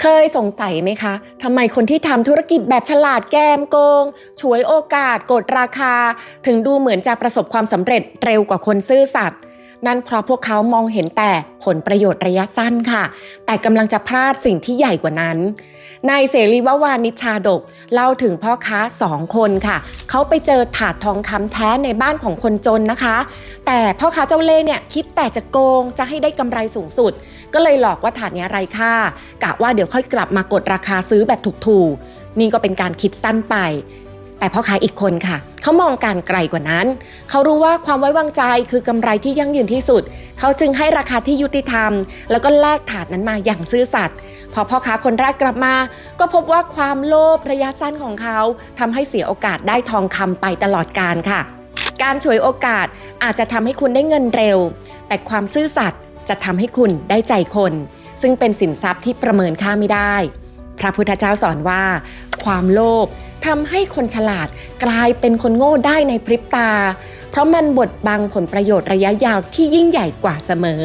เคยสงสัยไหมคะทำไมคนที่ทำธุรกิจแบบฉลาดแกมโกง ฉวยโอกาส กดราคา ถึงดูเหมือนจะประสบความสำเร็จเร็วกว่าคนซื่อสัตย์ นั่นเพราะพวกเขามองเห็นแต่ผลประโยชน์ระยะสั้นค่ะ แต่กำลังจะพลาดสิ่งที่ใหญ่กว่านั้น นายเสรีววานิชาดกเล่าถึงพ่อค้าสองคนค่ะ เขาไปเจอถาดทองคำแท้ในบ้านของคนจนนะคะ แต่พ่อค้าเจ้าเล่ห์เนี่ยคิดแต่จะโกงจะให้ได้กำไรสูงสุด ก็เลยหลอกว่าถาดนี้ไรค่ากะว่าเดี๋ยวค่อยกลับมากดราคาซื้อแบบถูกๆนี่ก็เป็นการคิดสั้นไป แต่พ่อค้าอีกคนค่ะ เขามองการไกลกว่านั้น เขารู้ว่าความไว้วางใจคือกำไรที่ยั่งยืนที่สุด เขาจึงให้ราคาที่ยุติธรรม แล้วก็แลกถาดนั้นมาอย่างซื่อสัตย์พอพ่อค้าคนแรกกลับมา ก็พบว่าความโลภระยะสั้นของเขาทำให้เสียโอกาสได้ทองคำไปตลอดการค่ะ การฉวยโอกาสอาจจะทำให้คุณได้เงินเร็ว แต่ความซื่อสัตย์จะทำให้คุณได้ใจคน ซึ่งเป็นสินทรัพย์ที่ประเมินค่าไม่ได้ พระพุทธเจ้าสอนว่า ความโลภทำให้คนฉลาดกลายเป็นคนโง่ได้ในพริบตา เพราะมันบดบังผลประโยชน์ระยะยาวที่ยิ่งใหญ่กว่าเสมอ